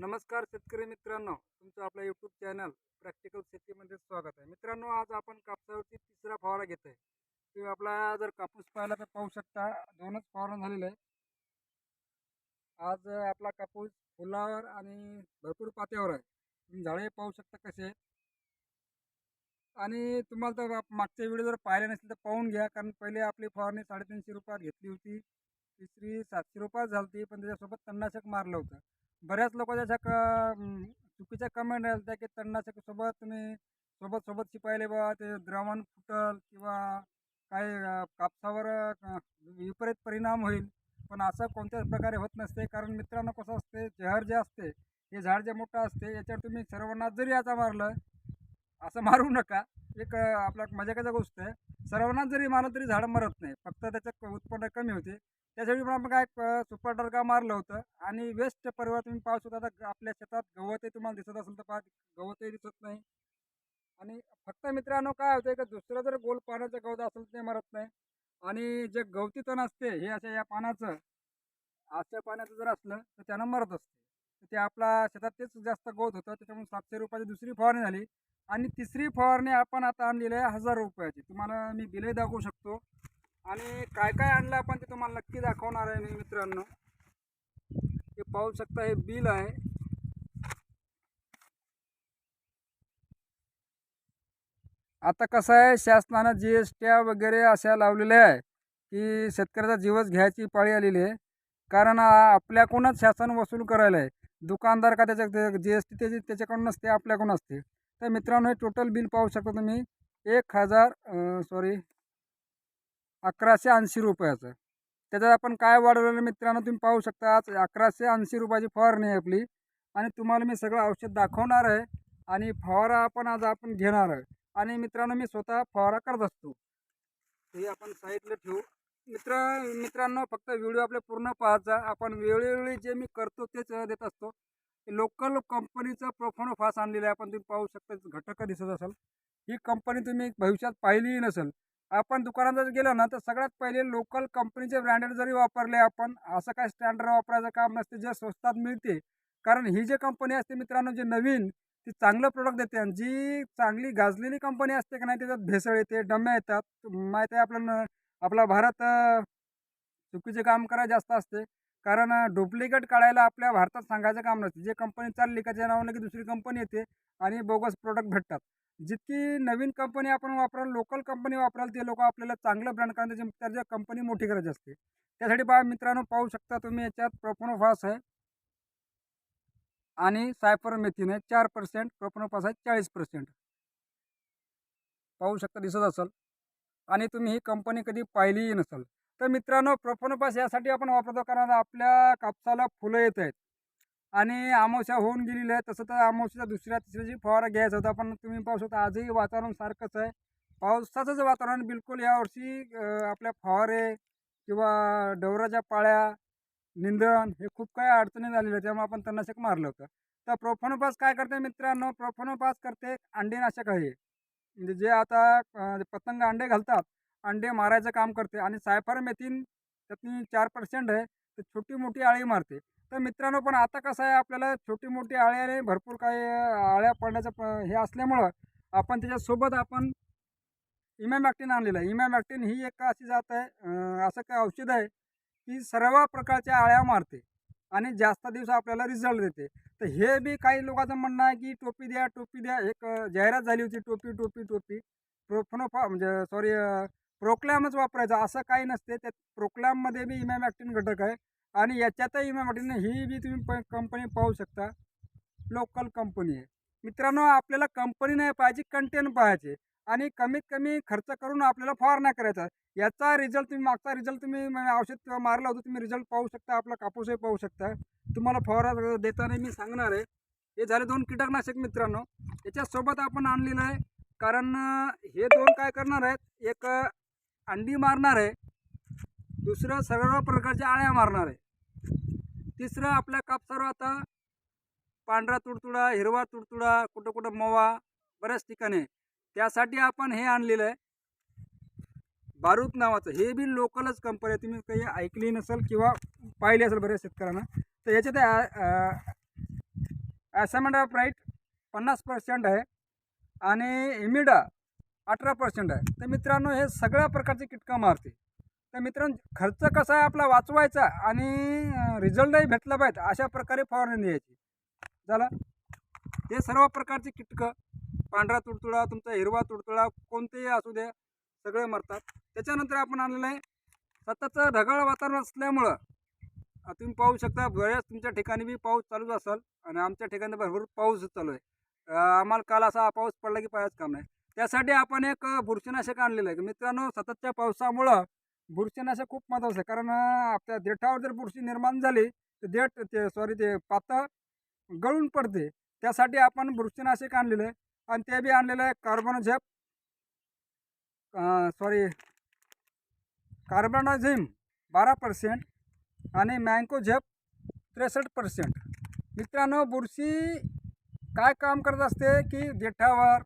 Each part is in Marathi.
नमस्कार शेतकरी मित्रांनो तुमचं आपलं यूट्यूब चॅनल प्रॅक्टिकल शेतीमध्ये स्वागत आहे. मित्रांनो आज आपण कापसावरती तिसरा फवारा घेत आहे तुम्ही आपला जर कापूस पाहिला तर पाहू शकता दोनच फवारा झालेले आहे आज आपला कापूस फुलावर आणि भरपूर पात्यावर आहे. तुम्ही झाडे पाहू शकता कसे आणि तुम्हाला तर मागच्या व्हिडिओ जर पाहिले नसेल तर पाहून घ्या कारण पहिले आपली फवारणी साडेतीनशे रुपयात घेतली होती. तिसरी सातशे रुपयात झाली पण त्याच्यासोबत तणनाशक मारलं होतं. बऱ्याच लोकांच्या त्याच्या क चुकीच्या कमेंट आल्या की तणनाशकासोबत तुम्ही सोबत सोबत शिपायले बा ते द्रावण फुटल किंवा काही कापसावर विपरीत परिणाम होईल. पण असं कोणत्याच प्रकारे होत नसते. कारण मित्रांनो कसं असते जहर जे असते हे झाड जे मोठं असते याच्यावर तुम्ही सर्वांना जरी आता मारलं असं मारू नका. एक आपल्या आपला मजाकाचा गोष्ट आहे. सर्वांना जरी मारलं तरी झाडं मरत नाही. फक्त त्याचं उत्पन्न कमी होते. त्यासाठी पण आपण काय प- सुपर डरका मारलं होतं? आणि वेस्ट परिवार तुम्ही पाहू शकता तर आपल्या शेतात गवतही तुम्हाला दिसत असेल तर पहा गवतही दिसत नाही. आणि फक्त मित्रांनो काय होतं की दुसरं जर गोल पानाचं गवत असेल ते मरत नाही. आणि जे गवती तण असते हे अशा या पानाचं आजच्या पाण्याचं जर असलं तर त्यानं मरत असते. ते आपला शेतात तेच जास्त गवत होतं. त्याच्यामुळे सातशे रुपयाची दुसरी फवारणी झाली. आणि तिसरी फवारणी आपण आता आणलेली आहे हजार रुपयाची. तुम्हाला मी बिलही दाखवू शकतो. आणि काय काय आणलं आपण ते तुम्हाला नक्की दाखवणार आहे मी मित्रांनो. हे पाहू शकता हे बिल आहे. आता कसं आहे शासनानं जी एस टी वगैरे अशा लावलेल्या आहे की शेतकऱ्याचा जीवच घ्यायची पाळी आलेली आहे. कारण आपल्याकडूनच शासन वसूल करायला आहे. दुकानदार का त्याच्या जी एस टी त्याची त्याच्याकडून नसते आपल्याकडून असते. तर मित्रांनो हे टोटल बिल पाहू शकता तुम्ही. एक हजार सॉरी अकराशे ऐंशी रुपयाचं. त्याच्यात आपण काय वाढवलेलं मित्रांनो तुम्ही पाहू शकता. आज अकराशे ऐंशी रुपयाची फवारणी आहे आपली. आणि तुम्हाला मी सगळं औषध दाखवणार आहे. आणि फवारा आपण आज आपण घेणार आहे. आणि मित्रांनो मी स्वतः फवारा करत असतो. हे आपण साईडला ठेवू. मित्र मित्रांनो फक्त व्हिडिओ आपले पूर्ण पाहायचा आपण वेळोवेळी जे मी करतो तेच देत असतो. लोकल कंपनीचं प्रोफोनो फास आणलेलं आहे. आपण तुम्ही पाहू शकता घटक दिसत असेल. ही कंपनी तुम्ही भविष्यात पाहिलीही नसेल. आपण दुकानात जर गेलो ना तर सगळ्यात पहिले लोकल कंपनीचे ब्रँडेड जरी वापरले आपण असं काय स्टँडर्ड वापरायचं काम नसते. जे स्वस्तात मिळते. कारण ही जी कंपनी असते मित्रांनो जी नवीन ती चांगलं प्रोडक्ट देते. आणि जी चांगली गाजलेली कंपनी असते का नाही त्याच्यात भेसळ येते डम्या येतात. माहीत आहे आपल्याला आपला भारत चुकीचे काम करायला जास्त असते. कारण डुप्लिकेट काढायला आपल्या भारतात सांगायचं काम नसते. जे कंपनी चालली का त्या नावानं की दुसरी कंपनी येते आणि बोगस प्रोडक्ट भेटतात. जितकी नवीन कंपनी आपण वापराल लोकल कंपनी वापराल ते लोक आपल्याला चांगलं ब्रँड कारण त्याची कंपनी मोठी गरज असते. त्यासाठी बा मित्रांनो पाहू शकता तुम्ही याच्यात प्रोपोनोफास आहे. आणि सायफरमेथिन आहे चार पर्सेंट प्रोपोनोफास आहे चाळीस पर्सेंट पाहू शकता दिसत असेल. आणि तुम्ही ही कंपनी कधी पाहिलीही नसेल. तर मित्रांनो प्रोफोनोपास यासाठी आपण वापरतो कारण आपल्या कापसाला फुलं येत आहेत. आणि अमावस्या होऊन गेलेली आहे तसं तर अमावस्याच्या दुसऱ्या तिसऱ्याची फवारा घ्यायचा होता. पण तुम्ही पाहू शकता आजही वातावरण सारखंच आहे. पावसाचंच वातावरण बिलकुल यावर्षी आपल्या फवारे किंवा डवराच्या पाळ्या निंदण हे खूप काही अडचणी झालेल्या त्यामुळे आपण तणनाशक मारलं होतं. तर प्रोफोनोपास काय करते मित्रांनो? प्रोफोनोपास करते अंडीनाशक आहे. म्हणजे जे आता पतंग अंडे घालतात अंडे मारायचं काम करते आणि सायफर मेथीन त्यातनी चार पर्सेंट आहे तर छोटी मोठी आळी मारते. तर मित्रांनो पण आता कसं आहे आपल्याला छोटी मोठी आळ्याने भरपूर काही आळ्या पडण्याचं प- हे असल्यामुळं आपण त्याच्यासोबत आपण इमॅमॅक्टिन आणलेलं आहे. इमॅमॅक्टिन ही एक अशी जात आहे असं काय औषध आहे की सर्व प्रकारच्या आळ्या मारते. आणि जास्त दिवस आपल्याला रिझल्ट देते. तर हे बी काही लोकांचं म्हणणं आहे की टोपी द्या टोपी द्या. एक जाहिरात झाली होती टोपी टोपी टोपी. प्रोफनोफा म्हणजे सॉरी प्रोक्लॅमच वापरायचं. असं काही नसते. त्या प्रोक्लॅममध्ये बी इमॅमॅक्टिन घटक आहे. आणि याच्यातही इमॅमॅक्टिन ही बी तुम्ही प कंपनी पाहू शकता. लोकल कंपनी आहे. मित्रांनो आपल्याला कंपनी नाही पाहिजे कंटेंट पाहायचे आणि कमीत कमी खर्च करून आपल्याला फवारण्या करायचा. याचा रिझल्ट तुम्ही मागचा रिझल्ट तुम्ही म्हणजे औषध मारलं होतं तुम्ही रिझल्ट पाहू शकता आपला कापूसही पाहू शकता. तुम्हाला फवारा देताना मी सांगणार आहे हे झाले दोन कीटकनाशक मित्रांनो. याच्यासोबत आपण आणलेलं आहे कारण हे दोन काय करणार आहेत एक अंडी मारणार आहे दुसरं सर्व प्रकारच्या आळ्या मारणार आहे. तिसरं आपल्या कापसावर आता पांढरा तुडतुडा हिरवा तुडतुडा कुठं कुठं मवा बऱ्याच ठिकाणी. आहे. त्यासाठी आपण हे आणलेलं आहे. बारूद नावाचं. हे बी लोकलच कंपनी आहे. तुम्ही काही ऐकली नसेल किंवा पाहिली असेल बऱ्याच शेतकऱ्यांना तर याच्यात अ, प्राईट पन्नास पर्सेंट आहे आणि इमिडा अठरा पर्सेंट आहे. तर मित्रांनो हे सगळ्या प्रकारचे किटकं मारते. तर मित्रांनो खर्च कसा आहे आपला वाचवायचा आणि रिझल्टही भेटला पाहिजे अशा प्रकारे फवारणी द्यायची झालं? हे सर्व प्रकारचे किटकं पांढरा तुडतुडा तुमचा हिरवा तुडतुडा कोणतेही असू द्या सगळे मरतात. त्याच्यानंतर आपण आणलेलं आहे सततचं ढगाळ वातावरण असल्यामुळं तुम्ही पाहू शकता बऱ्याच तुमच्या ठिकाणी बी पाऊस चालूच असेल आणि आमच्या ठिकाणी भरपूर पाऊस चालू आहे. आम्हाला काल असा पाऊस पडला की पाहायचं काम नाही. त्यासाठी आपण एक बुरशीनाशक आणलेलं आहे. मित्रांनो सततच्या पावसामुळं बुरशीनाशक खूप महत्त्वाचं आहे. कारण आपल्या देठावर जर बुरशी निर्माण झाली तर देठ ते सॉरी ते पातळ गळून पडते. त्यासाठी आपण बुरशीनाशक आणलेलं आहे. आणि ते बी आणलेलं आहे कार्बोनोझेप सॉरी कार्बोनाझिम बारा पर्सेंट आणि मँकोझेप त्रेसष्ट पर्सेंट मित्रांनो बुरशी काय काम करत असते की देठावर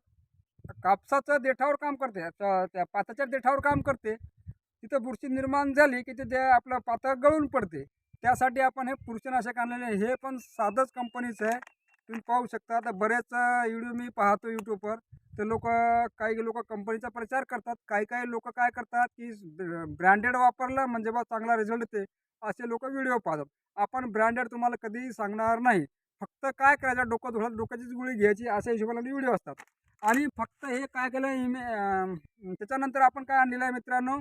कापसाचं देठावर काम करते त्या त्या पाताच्या देठावर काम करते. तिथं बुरशी निर्माण झाली की ते आपलं पातळ गळून पडते. त्यासाठी आपण हे बुरशीनाशक आणलेले आहे. हे पण साधंच कंपनीचं आहे. तुम्ही पाहू शकता. आता बरेच व्हिडिओ मी पाहतो यूट्यूबवर. तर लोक काही लोक कंपनीचा प्रचार करतात. काही काही लोक काय करतात की ब्रँडेड वापरलं म्हणजे बा चांगला रिझल्ट येते असे लोक व्हिडिओ पाहतात. आपण ब्रँडेड तुम्हाला कधीही सांगणार नाही. फक्त काय करायचं? डोकं धुळत डोक्याचीच गोळी घ्यायची अशा हिशोबाने व्हिडिओ असतात. आणि फक्त हे काय केलं इमे त्याच्यानंतर आपण काय आणलेलं आहे मित्रांनो?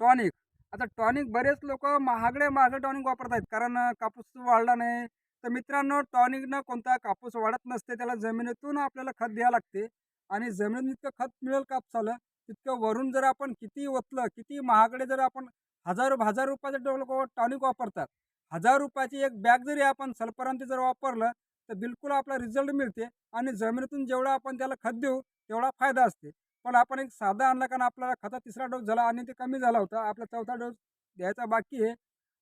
टॉनिक. आता टॉनिक बरेच लोक महागडे महागडे टॉनिक वापरत आहेत कारण कापूस वाढला नाही. तर मित्रांनो टॉनिकनं कोणता कापूस वाढत नसते त्याला जमिनीतून आपल्याला खत द्यावं लागते. आणि जमिनीत जितकं खत मिळेल कापसाला तितकं वरून जर आपण किती ओतलं किती महागडे जर आपण हजार हजार रुपयाचं लोक टॉनिक वापरतात हजार रुपयाची एक बॅग जरी आपण सल्फरांती जर वापरलं तर बिलकुल आपला रिझल्ट मिळते. आणि जमिनीतून जेवढा आपण त्याला खत देऊ तेवढा फायदा असते. पण आपण एक साधा आणला कारण आपल्याला खता तिसरा डोस झाला आणि ते कमी झाला होता आपला चौथा डोस द्यायचा बाकी आहे.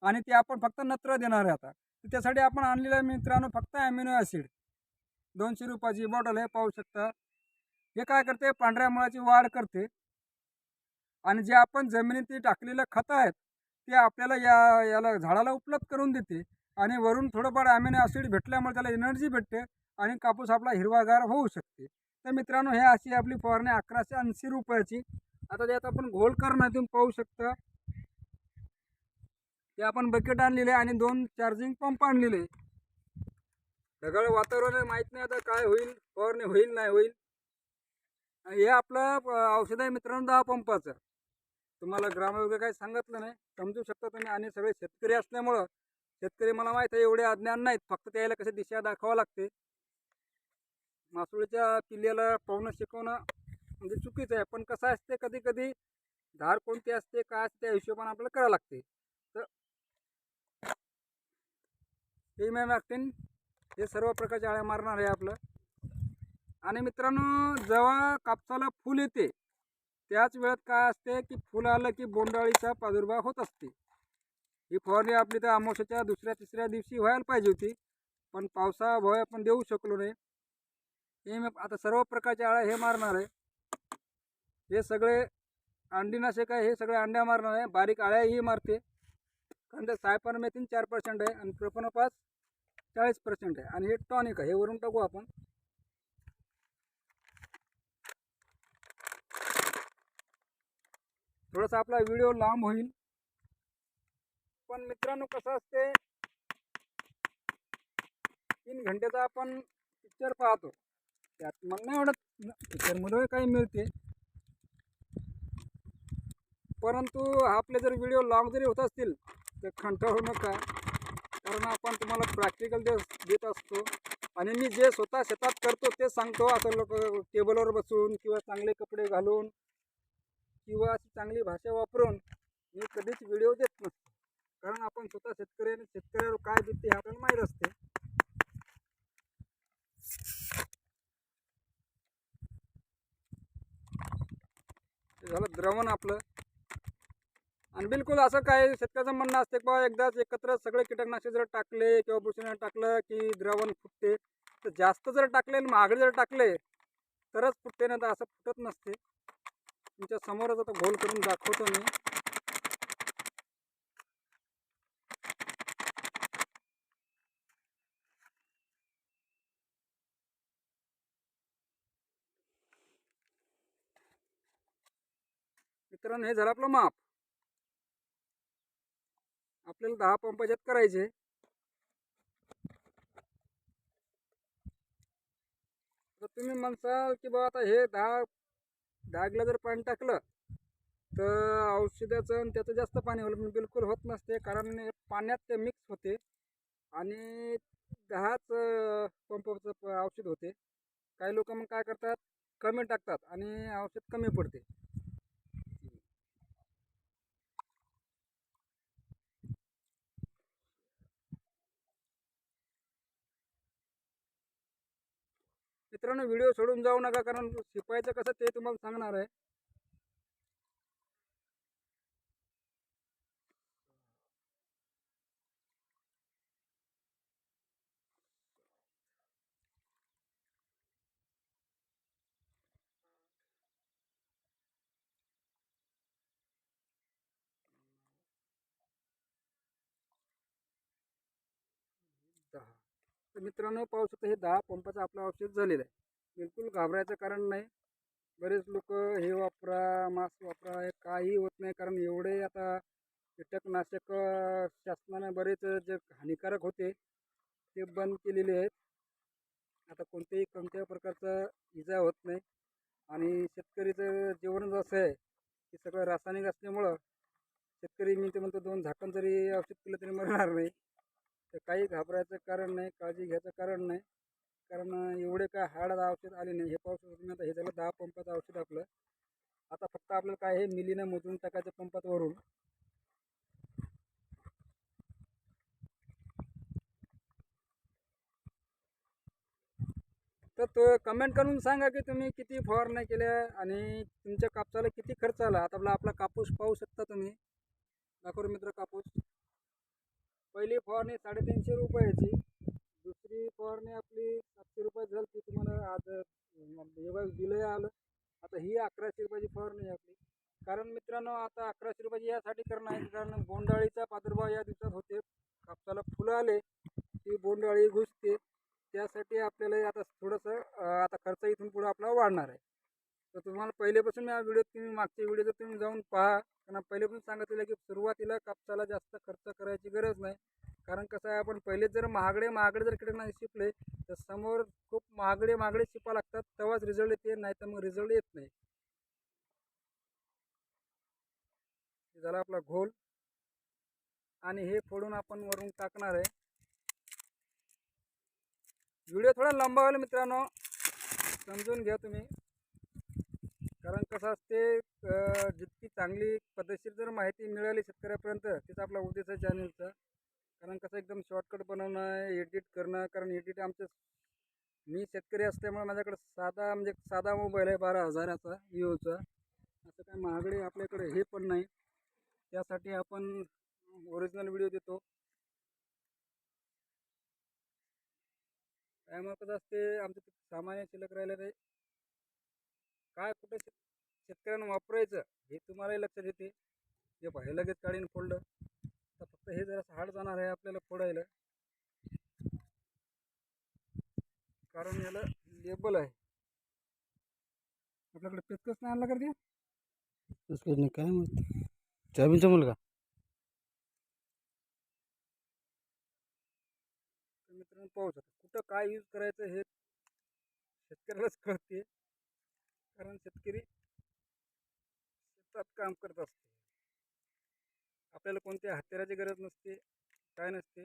आणि ते आपण फक्त नत्र देणार आहे आता. तर त्यासाठी आपण आणलेलं आहे मित्रांनो फक्त ॲमिनो ॲसिड दोनशे रुपयाची बॉटल आहे पाहू शकता. हे काय करते? पांढऱ्या मुळाची वाढ करते. आणि जे आपण जमिनीत टाकलेलं खतं आहेत ते आपल्याला या याला झाडाला उपलब्ध करून देते. आणि वरून थोडंफार ॲमिनो ॲसिड भेटल्यामुळे त्याला एनर्जी भेटते आणि कापूस आपला हिरवागार होऊ शकते. तर मित्रांनो हे अशी आपली फवारणी अकराशे ऐंशी रुपयाची. आता त्यात आपण घोल करणं तुम्ही पाहू शकता. ते आपण बकेट आणलेले आणि दोन चार्जिंग पंप आणलेले. ढगाळ वातावरण माहीत नाही आता काय होईल फवारणी होईल नाही होईल. हे आपलं औषध आहे मित्रांनो दहा पंपाचं. तुम्हाला ग्राम वगैरे काही सांगितलं नाही समजू शकता तुम्ही. आणि सगळे शेतकरी असल्यामुळं शेतकरी मला माहीत आहे एवढे अज्ञान नाहीत. फक्त त्याला कसे दिशा दाखवावं लागते. मासुळीच्या किल्ल्याला पाहुणं शिकवणं म्हणजे चुकीचं आहे. पण कसं असते कधी कधी धार कोणती असते काय असते त्या हिशोबाने आपल्याला करावं लागते तर हे मॅम लागतील हे सर्व प्रकारच्या आळ्या मारणार आहे आपलं. आणि मित्रांनो जेव्हा कापसाला फूल येते त्याच वेळात काय असते की फुलं आलं की बोंडाळीचा प्रादुर्भाव होत असते. ही फवारणी आपली तर अमावस्याच्या दुसऱ्या तिसऱ्या दिवशी व्हायला पाहिजे होती पण पावसामुळे आपण देऊ शकलो नाही. हे मी आता सर्व प्रकारच्या आळ्या हे मारणार आहे. हे सगळे अंडीनाशक आहे हे सगळे अंड्या मारणार आहे. बारीक आळ्याही मारते. कारण ते सायपर मेथीन चार पर्सेंट आहे आणि प्रोपनोपास चाळीस पर्सेंट आहे. आणि हे टॉनिक आहे. हे वरून टाकू आपण. थोडासा आपला व्हिडिओ लांब होईल. पण मित्रांनो कसं असते तीन घंटेचा आपण पिक्चर पाहतो. त्यात मग नाही आवडत. पिक्चरमध्ये काही मिळते. परंतु आपले जर व्हिडिओ लॉंग जरी होत असतील तर कंटाळू नका. कारण आपण तुम्हाला प्रॅक्टिकल दे देत असतो. आणि मी जे स्वतः शेतात करतो ते सांगतो. असं लोक टेबलवर बसून किंवा चांगले कपडे घालून किंवा अशी चांगली भाषा वापरून मी कधीच व्हिडिओ देत नसतो. कारण आपण स्वतः शेतकरी आणि शेतकऱ्यावर काय देते हे आपल्याला माहीत असते. झालं द्रवण आपलं. आणि बिलकुल असं काय शेतकऱ्याचं म्हणणं असते किंवा एकदाच एकत्र सगळे कीटकनाशक जर टाकले किंवा बुरशीने टाकलं की द्रावण फुटते तर जास्त जर टाकले आणि महागडे जर टाकले तरच फुटते ना तर असं फुटत नसते. तुमच्या समोरच आता घोल करून दाखवतो मी. मित्रांनो हे झालं आपलं माप. आपल्याला दहा पंपाच्यात करायचे. तर तुम्ही म्हणसाल की बा आता हे दहा दहागला जर पाणी टाकलं तर औषधाचं आणि त्याचं जास्त पाणी होईल. पण बिलकुल होत नसते कारण पाण्यात ते मिक्स होते आणि दहाच पंपचं पंपाचं प- औषध होते. काही लोक मग काय करतात? कमी टाकतात आणि औषध कमी पडते. मित्रांनो व्हिडिओ सोडून जाऊ नका कारण शिकवायचं कसं ते तुम्हाला सांगणार आहे. तर मित्रांनो पाहू शकता हे दहा पंपाचं आपलं औषध झालेलं आहे. बिलकुल घाबरायचं कारण नाही. बरेच लोक हे वापरा मास्क वापरा हे काही होत नाही कारण एवढे आता कीटकनाशक शासनाने बरेच जे हानिकारक होते ते बंद केलेले आहेत. आता कोणत्याही कोणत्याही प्रकारचा इजा होत नाही. आणि शेतकरीचं जीवनच असं आहे की सगळं रासायनिक असल्यामुळं शेतकरी मी ते म्हणतो दोन झाकण जरी औषध केलं तरी मरणार नाही. तर काही घाबरायचं कारण नाही काळजी घ्यायचं कारण नाही. कारण एवढे काय हाड औषध आले नाही. हे पाऊस तुम्ही आता हे झालं दहा पंपाचं औषध आपलं. आता फक्त आपल्याला काय हे मिलीनं मोजून टाकायचं पंपात वरून तर तो कमेंट करून सांगा की तुम्ही किती फवारण्या केल्या आणि तुमच्या कापसाला किती खर्च आला? आता आपला आपला कापूस पाहू शकता तुम्ही. दाखवू मित्र कापूस. पहिली फवारणी साडेतीनशे रुपयाची दुसरी फवारणी आपली सातशे रुपये झाली ती तुम्हाला आज म्हणजे एवढं बिलही आलं. आता ही अकराशे रुपयाची फवारणी आहे आपली. कारण मित्रांनो आता अकराशे रुपयाची यासाठी करणं आहे कारण बोंडाळीचा प्रादुर्भाव या दिवसात होते कापसाला फुलं आले ती बोंडाळी घुसते. त्यासाठी आपल्याला आता थोडंसं आता खर्च इथून पुढं आपला वाढणार आहे. तर तुम्हाला पहिलेपासून मी हा व्हिडिओ तुम्ही मागचे व्हिडिओ जर तुम्ही जाऊन पहा. कारण पहिलेपासून सांगितलेलं की सुरुवातीला कापसाला जास्त खर्च करायची गरज नाही. कारण कसं आहे आपण पहिले जर महागडे महागडे जर कीटकनाशक शिकले तर समोर खूप महागडे महागडे शिपा लागतात. तेव्हाच रिझल्ट येते नाही तर मग रिझल्ट येत नाही. झाला आपला घोल. आणि हे फोडून आपण वरून टाकणार आहे. व्हिडिओ थोडा लंबा होईल मित्रांनो. समजून घ्या तुम्ही. कसं असते जितकी चांगली पद्धतशीर जर माहिती मिळाली शेतकऱ्यापर्यंत तिचा आपला उद्देश आहे चॅनलचा कारण कसं एकदम शॉर्टकट बनवणं एडिट करणं कारण एडिट आमचं मी शेतकरी असल्यामुळे माझ्याकडे साधा म्हणजे साधा मोबाईल आहे बारा हजाराचा विवोचा असं काय महागडे आपल्याकडे हे पण नाही. त्यासाठी आपण ओरिजिनल व्हिडिओ देतो. त्यामुळे कसं असते आमचं सामान्य शिल्लक राहिलं नाही काय कुठं शेतकऱ्यांना वापरायचं हे तुम्हालाही लक्षात येते. जे पाहिजे लगेच काढीन फोल्डर तर फक्त हे जरा हार्ड जाणार आहे आपल्याला फोडायला. कारण याला लेबल आहे. आपल्याकडे पेचकस नाही आणला का ते? उसको नहीं काय माहिती? चाबीचा मुलगा. तर मित्रांनो पाहू शकता. कुठं काय यूज करायचं हे शेतकऱ्यालाच कळते. कारण शेतकरी शेतात काम करत असते. आपल्याला कोणत्या हत्याराची गरज नसते काय नसते.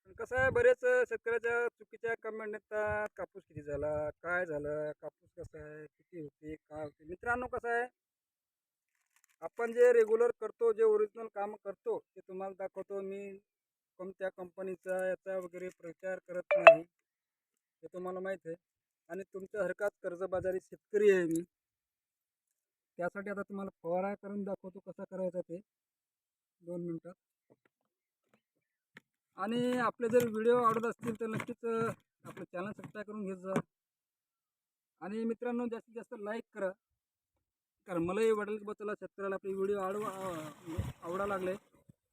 पण कसं आहे बरेच शेतकऱ्याच्या चुकीच्या कमेंट येतात कापूस किती झाला काय झालं कापूस कसं आहे किती होते काय होते. मित्रांनो कसं आहे आपण जे रेग्युलर करतो जे ओरिजिनल काम करतो ते तुम्हाला दाखवतो मी कोणत्या कंपनीचा याचा वगैरे प्रचार करत नाही हे तुम्हाला माहीत आहे. आणि तुमच्या तुमच्यासारखाच कर्जबाजारी शेतकरी आहे मी. त्यासाठी आता तुम्हाला फवारा करून दाखवतो कसा करायचा ते. दोन मिनटात आणि आपले जर व्हिडिओ आवडत असतील तर नक्कीच आपलं चॅनल सबस्क्राईब करून घेत जा. आणि मित्रांनो जास्तीत जास्त लाईक करा. कारण मलाही वडील की चला शेतकऱ्याला आपले व्हिडिओ आवड म्हणजे आवडा लागले.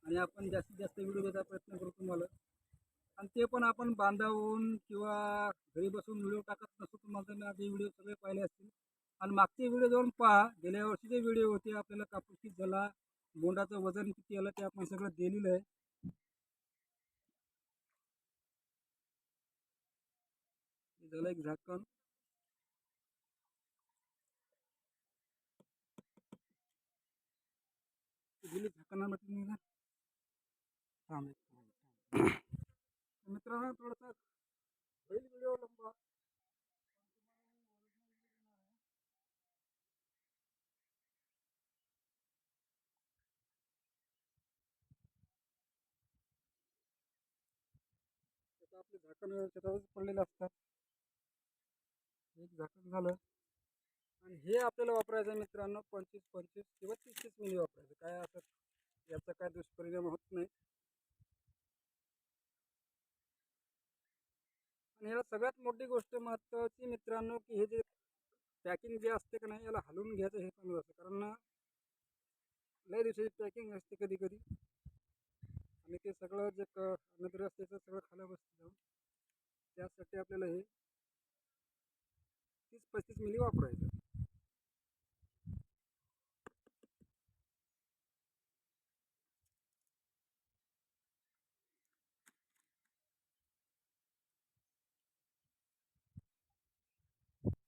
आणि आपण जास्तीत जास्त व्हिडिओ द्यायचा प्रयत्न करू तुम्हाला. आणि ते पण आपण बांधावून किंवा घरी बसून व्हिडिओ टाकत नसतो तुम्हाला तर आधी व्हिडिओ सगळे पाहिले असतील. आणि मागचे व्हिडिओ जाऊन पहा गेल्या वर्षीचे व्हिडिओ होते आपल्याला कापूस किती झाला बोंडाचं वजन किती आलं ते आपण सगळं दिलेलं आहे. झालं एक झाकण. ते दिली झाकणामध्ये मी ना थांब एक थांब, थांब. तर मित्रांनो थोडासा बैल व्हिडिओ लंबा. आपले झाकण त्याच्यावरच पडलेले असतात. एक झाकण झालं. आणि हे आपल्याला वापरायचं आहे मित्रांनो पंचवीस पंचवीस किंवा तीस तीस मिली वापरायचं. काय असं याचा काय दुष्परिणाम होत नाही. आणि सगळ्यात मोठी गोष्ट महत्त्वाची मित्रांनो की हे जे पॅकिंग जे असते का नाही याला हलवून घ्यायचं हे कमी असतं. कारण लय दिवसाची पॅकिंग असते कधी कधी. आणि ते सगळं जे क नजर असते ते सगळं खाली बसते जाऊन. त्यासाठी आपल्याला हे तीस पस्तीस मिली वापरायचं.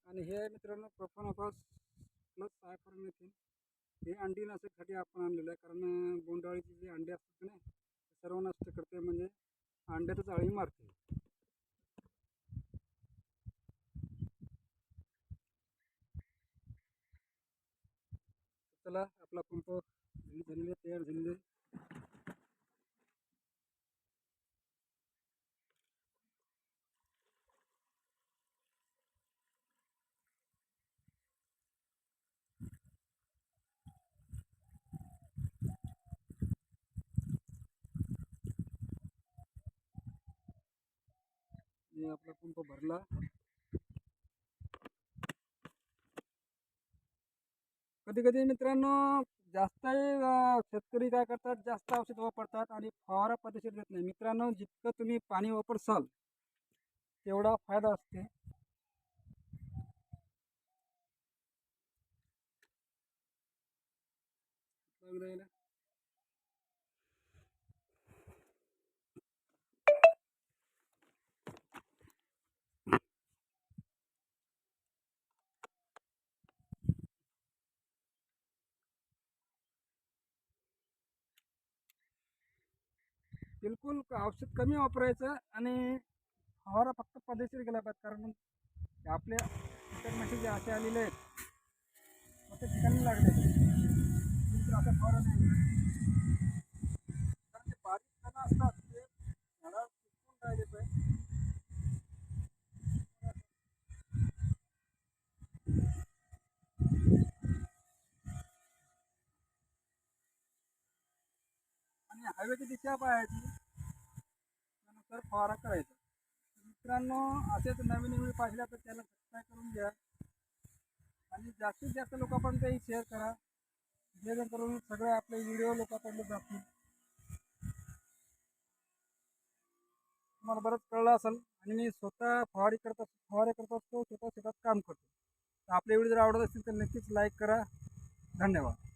आणि हे मित्रांनो प्रोफोनोफॉस प्लस सायफरमेथिन हे अंडीनाशकसाठी आपण आणलेलं आहे. कारण बोंडाळीची जी अंडी असतात ना ते सर्व नष्ट करते. म्हणजे अंड्यातच आळी मारते. चला आपला पंप झालेले तयार झालेले. आपला पंप भरला. कधी कधी मित्रांनो जास्त शेतकरी काय करतात जास्त औषध वापरतात आणि फवारा पद्धतशीर देत नाही. मित्रांनो जितकं तुम्ही पाणी वापरसाल तेवढा फायदा असते. लागलं बिलकुल औषध कमी वापरायचं आणि फवारा फक्त पद्धतशीर केला पाहिजे. कारण आपले आपल्या कीटकनाशक जे असे आलेले आहेत मग ते ठिकाणी लागले. बिलकुल असा फवारा नाही. कारण ते बारीक कणं असतात ते राहिले पाहिजे. आणि हवेची दिशा पाहायची तर फवारा करायचा. मित्रांनो असेच नवीन नवीन पाहिल्या तर त्याला सबस्क्राईब करून घ्या. आणि जास्तीत जास्त लोकांपर्यंत ही शेअर करा. जेणेकरून सगळे आपले व्हिडिओ लोकांपर्यंत जातील. तुम्हाला बरंच कळलं असेल आणि मी स्वतः फवारी करत असतो फवारे करत असतो स्वतः शेतात काम करतो. तर आपले व्हिडिओ जर आवडत असतील तर नक्कीच लाईक करा. धन्यवाद.